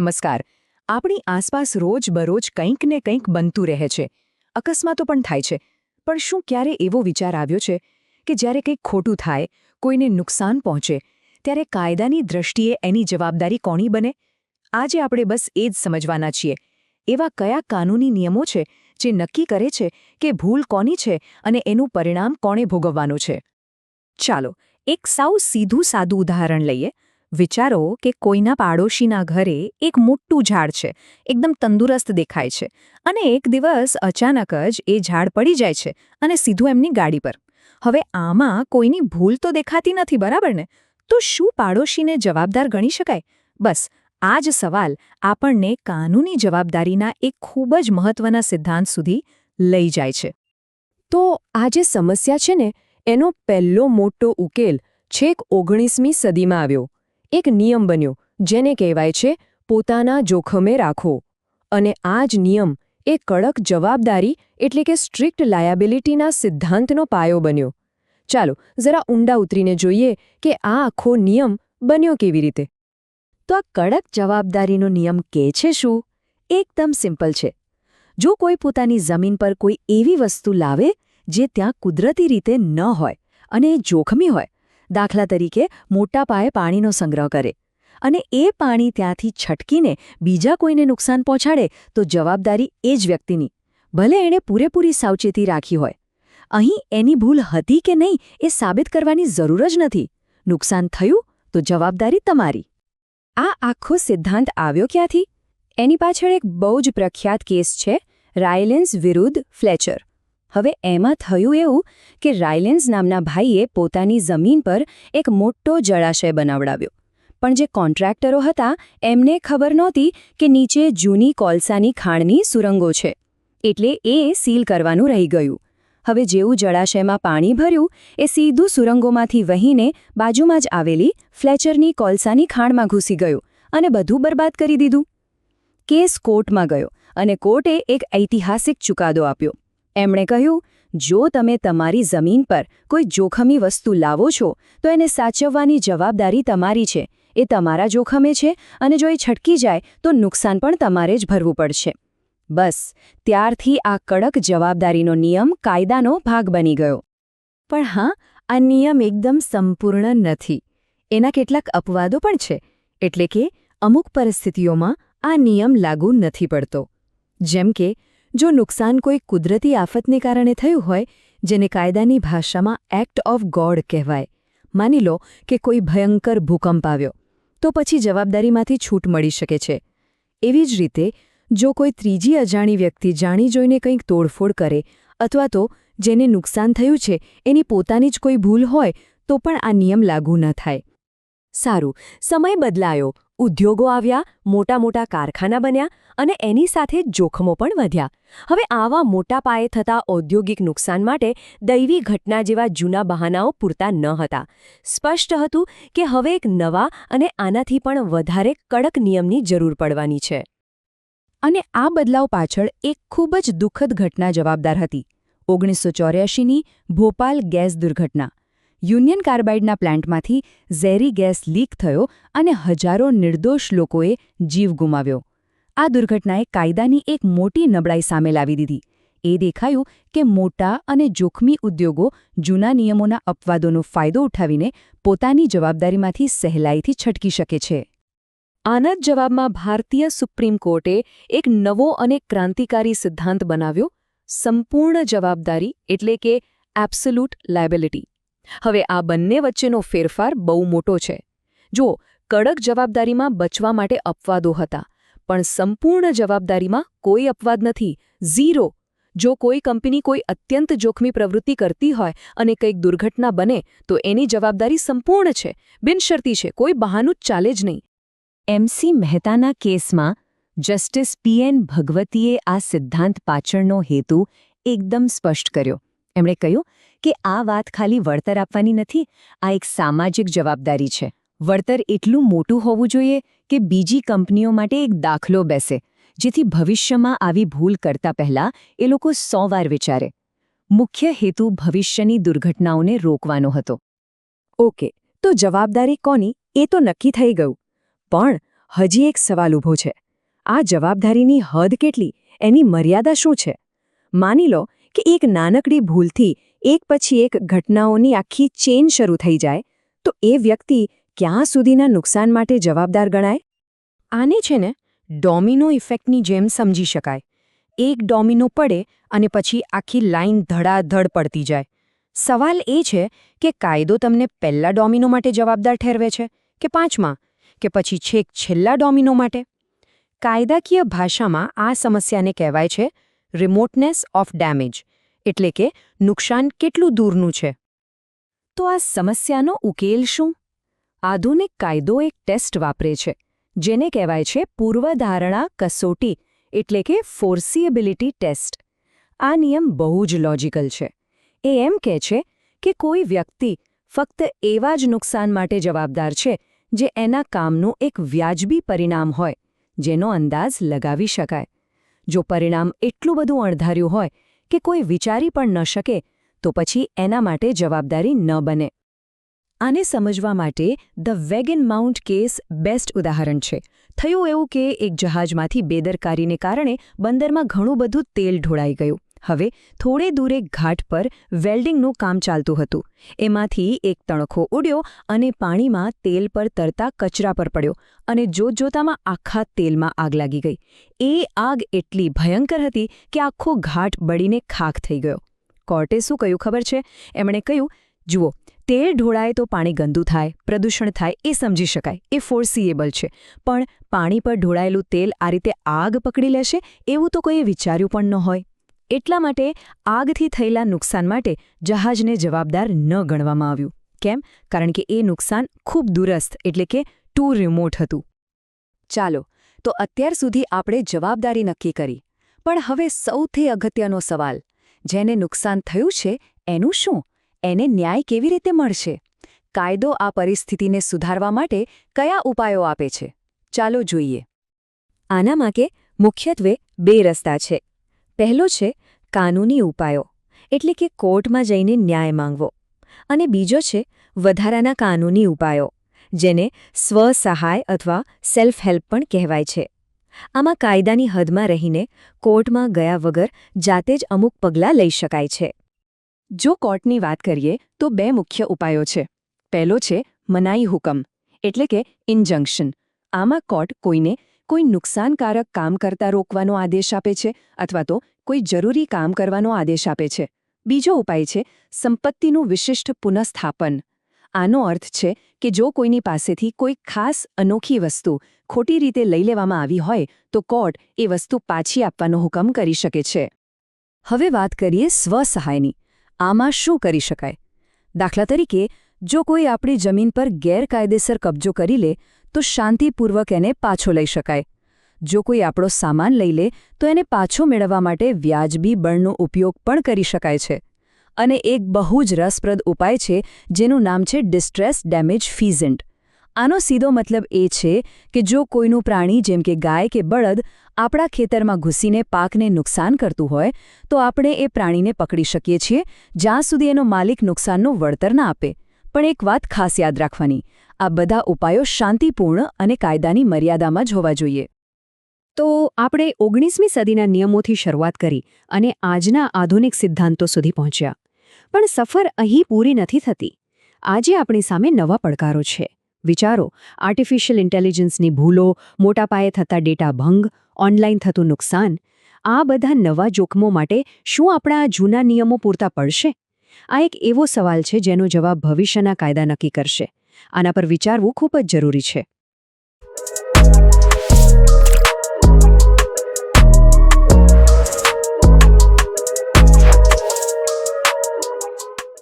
નમસ્કાર. આપણી આસપાસ રોજ બરોજ કંઈક ને કંઈક બનતું રહે છે. અકસ્માતો પણ થાય છે. પણ શું ક્યારે એવો વિચાર આવ્યો છે કે જ્યારે કંઈક ખોટું થાય, કોઈને નુકસાન પહોંચે, ત્યારે કાયદાની દ્રષ્ટિએ એની જવાબદારી કોની બને? આજે આપણે બસ એ જ સમજવાના છીએ. એવા કયા કાનૂની નિયમો છે જે નક્કી કરે છે કે ભૂલ કોની છે અને એનું પરિણામ કોણે ભોગવવાનું છે? ચાલો, એક સાવ સીધું સાદું ઉદાહરણ લઈએ. વિચારો કે કોઈના પાડોશીના ઘરે એક મોટું ઝાડ છે, એકદમ તંદુરસ્ત દેખાય છે અને એક દિવસ અચાનક જ એ ઝાડ પડી જાય છે અને સીધું એમની ગાડી પર. હવે આમાં કોઈની ભૂલ તો દેખાતી નથી, બરાબર ને? તો શું પાડોશીને જવાબદાર ગણી શકાય? બસ, આ જ સવાલ આપણને કાનૂની જવાબદારીના એક ખૂબ જ મહત્વના સિદ્ધાંત સુધી લઈ જાય છે. તો આ જે સમસ્યા છે ને, એનો પહેલો મોટો ઉકેલ છેક ઓગણીસમી સદીમાં આવ્યો. એક નિયમ બન્યો, જેને કહેવાય છે, પોતાના જોખમે રાખો. અને આ જ નિયમ એ કડક જવાબદારી એટલે કે સ્ટ્રિક્ટ લાયાબિલિટીના સિદ્ધાંતનો પાયો બન્યો. ચાલો, જરા ઊંડા ઉતરીને જોઈએ કે આ આખો નિયમ બન્યો કેવી રીતે. તો આ કડક જવાબદારીનો નિયમ કે છે શું? એકદમ સિમ્પલ છે. જો કોઈ પોતાની જમીન પર કોઈ એવી વસ્તુ લાવે, જે ત્યાં કુદરતી રીતે ન હોય અને જોખમી હોય દાખલા તરીકે મોટા પાયે પાણીનો સંગ્રહ કરે. અને એ પાણી ત્યાંથી છટકીને બીજા કોઈને નુકસાન પહોંચાડે તો જવાબદારી એ જ વ્યક્તિની. ભલે એણે પૂરેપૂરી સાવચેતી રાખી હોય. અહીં એની ભૂલ હતી કે નહીં એ સાબિત કરવાની જરૂર જ નથી. નુકસાન થયું તો જવાબદારી તમારી. આ આખો સિદ્ધાંત આવ્યો ક્યાંથી? એની પાછળ એક બહુ જ પ્રખ્યાત કેસ છે, રાયલેન્સ વિરુદ્ધ ફ્લેચર. હવે એમાં થયું એવું કે રાયલેન્સ નામના ભાઈએ પોતાની જમીન પર એક મોટો જળાશય બનાવડાવ્યો. પણ જે કોન્ટ્રાક્ટરો હતા, એમને ખબર નહોતી કે નીચે જૂની કોલસાની ખાણની સુરંગો છે. એટલે એ સીલ કરવાનું રહી ગયું. હવે જેવું જળાશયમાં પાણી ભર્યું, એ સીધું સુરંગોમાંથી વહીને બાજુમાં જ આવેલી ફ્લેચરની કોલસાની ખાણમાં ઘૂસી ગયું અને બધું બરબાદ કરી દીધું. કેસ કોર્ટમાં ગયો અને કોર્ટે એક ઐતિહાસિક ચુકાદો આપ્યો. એમણે કહ્યું, જો તમે તમારી જમીન પર કોઈ જોખમી વસ્તુ લાવો છો, તો એને સાચવવાની જવાબદારી તમારી છે. એ તમારા જોખમે છે અને જો એ છટકી જાય, તો નુકસાન પણ તમારે જ ભરવું પડશે. બસ, ત્યારથી આ કડક જવાબદારીનો નિયમ કાયદાનો ભાગ બની ગયો. પણ હા, આ નિયમ એકદમ સંપૂર્ણ નથી. એના કેટલાક અપવાદો પણ છે. એટલે કે, અમુક પરિસ્થિતિઓમાં આ નિયમ લાગુ નથી પડતો. જેમ કે જો નુકસાન કોઈ કુદરતી આફતને કારણે થયું હોય, જેને કાયદાની ભાષામાં એક્ટ ઓફ ગોડ કહેવાય. માની લો કે કોઈ ભયંકર ભૂકંપ આવ્યો, તો પછી જવાબદારીમાંથી છૂટ મળી શકે છે. એવી જ રીતે, જો કોઈ ત્રીજી અજાણી વ્યક્તિ જાણી જોઈને કંઈક તોડફોડ કરે, અથવા તો જેને નુકસાન થયું છે, એની પોતાની જ કોઈ ભૂલ હોય, તો પણ આ નિયમ લાગુ ન થાય. સારું, સમય બદલાયો. ઉદ્યોગો આવ્યા, મોટા મોટા કારખાના બન્યા અને એની સાથે જોખમો પણ વધ્યા. હવે આવા મોટા પાયે થતા ઔદ્યોગિક નુકસાન માટે દૈવી ઘટના જેવા જૂના બહાનાઓ પૂરતા ન હતા. સ્પષ્ટ હતું કે હવે એક નવા અને આનાથી પણ વધારે કડક નિયમની જરૂર પડવાની છે. અને આ બદલાવ પાછળ એક ખૂબ જ દુઃખદ ઘટના જવાબદાર હતી. ઓગણીસો ચોર્યાશીની ભોપાલ ગેસ દુર્ઘટના. યુનિયન કાર્બાઇડના પ્લાન્ટમાંથી ઝેરી ગેસ લીક થયો અને હજારો નિર્દોષ લોકોએ જીવ ગુમાવ્યો. આ દુર્ઘટનાએ કાયદાની એક મોટી નબળાઈ સામે લાવી દીધી. એ દેખાયું કે મોટા અને જોખમી ઉદ્યોગો જૂના નિયમોના અપવાદોનો ફાયદો ઉઠાવીને પોતાની જવાબદારીમાંથી સહેલાઈથી છટકી શકે છે. આના જવાબમાં ભારતીય સુપ્રીમ કોર્ટે એક નવો અને ક્રાંતિકારી સિદ્ધાંત બનાવ્યો, સંપૂર્ણ જવાબદારી એટલે કે એબ્સોલ્યુટ લાયબિલિટી હવે આ બંને વચ્ચેનો ફેરફાર બહુ મોટો છે. જો કડક જવાબદારીમાં બચવા માટે અપવાદો હતા, પણ સંપૂર્ણ જવાબદારીમાં કોઈ અપવાદ નથી. ઝીરો. જો કોઈ કંપની કોઈ અત્યંત જોખમી પ્રવૃત્તિ કરતી હોય અને કંઈક દુર્ઘટના બને, તો એની જવાબદારી સંપૂર્ણ છે. બિનશરતી છે, કોઈ બહાનું જ ચાલે જ નહીં. એમસી મહેતાના કેસમાં, જસ્ટિસ પીએન ભગવતીએ આ સિદ્ધાંત પાછળનો હેતુ એકદમ સ્પષ્ટ કર્યો. એમણે કહ્યું કે આ વાત ખાલી વળતર આપવાની નથી, આ એક સામાજિક જવાબદારી છે. વળતર એટલું મોટું હોવું જોઈએ કે બીજી કંપનીઓ માટે એક દાખલો બેસે, જેથી ભવિષ્યમાં આવી ભૂલ કરતા પહેલા એ લોકો સો વાર વિચારે. મુખ્ય હેતુ ભવિષ્યની દુર્ઘટનાઓને રોકવાનો હતો. ઓકે, તો જવાબદારી કોની? એ તો નક્કી થઈ ગયું. પણ હજી એક સવાલ ઊભો છે. આ જવાબદારીની હદ કેટલી? એની મર્યાદા શું છે? માની લો કે એક નાનકડી ભૂલથી એક પછી એક ઘટનાઓની આખી ચેન શરૂ થઈ જાય, તો એ વ્યક્તિ ક્યાં સુધીના નુકસાન માટે જવાબદાર ગણાય? આને છે ને ડોમિનો ઇફેક્ટની જેમ સમજી શકાય. એક ડોમિનો પડે અને પછી આખી લાઈન ધડાધડ પડતી જાય. સવાલ એ છે કે કાયદો તમને પહેલા ડોમિનો માટે જવાબદાર ઠેરવે છે કે પાંચમા, કે પછી છેક છેલ્લા ડોમિનો માટે? કાયદાકીય ભાષામાં આ સમસ્યાને કહેવાય છે રિમોટનેસ ઓફ ડેમેજ એટલે કે નુકસાન કેટલું દૂરનું છે. તો આ સમસ્યાનો ઉકેલ શું? આધુનિક કાયદો એક ટેસ્ટ વાપરે છે, જેને કહેવાય છે પૂર્વધારણા કસોટી, એટલે કે ફોર્સિએબિલિટી ટેસ્ટ આ નિયમ બહુ જ લોજિકલ છે. એ એમ કહે છે કે કોઈ વ્યક્તિ ફક્ત એવા જ નુકસાન માટે જવાબદાર છે, જે એના કામનું એક વ્યાજબી પરિણામ હોય, જેનો અંદાજ લગાવી શકાય. જો પરિણામ એટલું બધું અણધાર્યું હોય કે કોઈ વિચારી પણ ન શકે, તો પછી એના માટે જવાબદારી ન બને. આને સમજવા માટે the Wagon Mound case best ઉદાહરણ છે. થયું એવું કે એક જહાજમાંથી બેદરકારીને કારણે બંદરમાં ઘણું બધું તેલ ઢોળાઈ ગયું. હવે થોડે દૂરે ઘાટ પર વેલ્ડિંગનું કામ ચાલતું હતું. એમાંથી એક તણખો ઉડ્યો અને પાણીમાં તેલ પર તરતા કચરા પર પડ્યો અને જોતજોતામાં આખા તેલમાં આગ લાગી ગઈ. એ આગ એટલી ભયંકર હતી કે આખો ઘાટ બળીને ખાખ થઈ ગયો. કોર્ટે શું કહ્યું ખબર છે? એમણે કહ્યું, જુઓ, તેલ ઢોળાય તો પાણી ગંદુ થાય, પ્રદૂષણ થાય, એ સમજી શકાય, એ ફોર્સીએબલ છે. પણ પાણી પર ઢોળાયેલું તેલ આ રીતે આગ પકડી લેશે? એવું તો કોઈએ વિચાર્યું પણ ન હોય. એટલા માટે આગથી થયેલા નુકસાન માટે જહાજને જવાબદાર ન ગણવામાં આવ્યું. કેમ? કારણ કે એ નુકસાન ખૂબ દૂરસ્થ એટલે કે ટુ રિમોટ હતું. ચાલો, તો અત્યાર સુધી આપણે જવાબદારી નક્કી કરી. પણ હવે સૌથી અગત્યનો સવાલ, જેને નુકસાન થયું છે, એનું શું? એને ન્યાય કેવી રીતે મળશે? કાયદો આ પરિસ્થિતિને સુધારવા માટે કયા ઉપાયો આપે છે? ચાલો જોઈએ. આના માટે મુખ્યત્વે બે રસ્તા છે. પહેલો છે કાનૂની ઉપાયો, એટલે કે કોર્ટમાં જઈને ન્યાય માંગવો. અને બીજો છે વધારાના કાનૂની ઉપાયો, જેને સ્વસહાય અથવા સેલ્ફ હેલ્પ પણ કહેવાય છે. આમાં કાયદાની હદમાં રહીને કોર્ટમાં ગયા વગર જાતે જ અમુક પગલાં લઈ શકાય છે. જો કોર્ટની વાત કરીએ, તો બે મુખ્ય ઉપાયો છે. પહેલો છે મનાઈ હુકમ, એટલે કે ઇન્જંક્શન. આમાં કોર્ટ કોઈને કોઈ નુકસાનકારક કામ કરતા રોકવાનો આદેશ આપે છે અથવા તો કોઈ જરૂરી કામ કરવાનો આદેશ આપે છે. બીજો ઉપાય છે સંપત્તિનું વિશિષ્ટ પુનઃસ્થાપન. આનો અર્થ છે કે જો કોઈની પાસેથી કોઈ ખાસ અનોખી વસ્તુ ખોટી રીતે લઈ લેવામાં આવી હોય, તો કોર્ટ એ વસ્તુ પાછી આપવાનો હુકમ કરી શકે છે. હવે વાત કરીએ સ્વસહાયની. આમાં શું કરી શકાય? દાખલા તરીકે, જો કોઈ આપણી જમીન પર ગેરકાયદેસર કબજો કરી લે તો શાંતિપૂર્વક એને પાછો લઈ શકાય. જો કોઈ આપણો સામાન લઈ લે, તો એને પાછો મેળવવા માટે વ્યાજબી બળનો ઉપયોગ પણ કરી શકાય છે. અને એક બહુ જ રસપ્રદ ઉપાય છે, જેનું નામ છે ડિસ્ટ્રેસ ડેમેજ ફીઝન્ટ આનો સીધો મતલબ એ છે કે જો કોઈનું પ્રાણી, જેમ કે ગાય કે બળદ, આપણા ખેતરમાં ઘૂસીને પાકને નુકસાન કરતું હોય, તો આપણે એ પ્રાણીને પકડી શકીએ છીએ, જ્યાં સુધી એનો માલિક નુકસાનનું વળતર ના આપે. પણ એક વાત ખાસ યાદ રાખવાની આ બધા ઉપાયો શાંતિપૂર્ણ અને કાયદાની મર્યાદામાં જ હોવા જોઈએ. તો આપણે ઓગણીસમી સદીના નિયમોથી શરૂઆત કરી અને આજના આધુનિક સિદ્ધાંતો સુધી પહોંચ્યા. પણ સફર અહીં પૂરી નથી થતી. આજે આપણી સામે નવા પડકારો છે. વિચારો આર્ટિફિશિયલ ઇન્ટેલિજન્સની ભૂલો, મોટા પાયે થતા ડેટા ભંગ ઓનલાઈન થતું નુકસાન, આ બધા નવા જોખમો માટે શું આપણા જૂના નિયમો પૂરતા પડશે? આ એક એવો સવાલ છે જેનો જવાબ ભવિષ્યના કાયદા નક્કી કરશે. આના પર વિચારવું ખૂબ જ જરૂરી છે.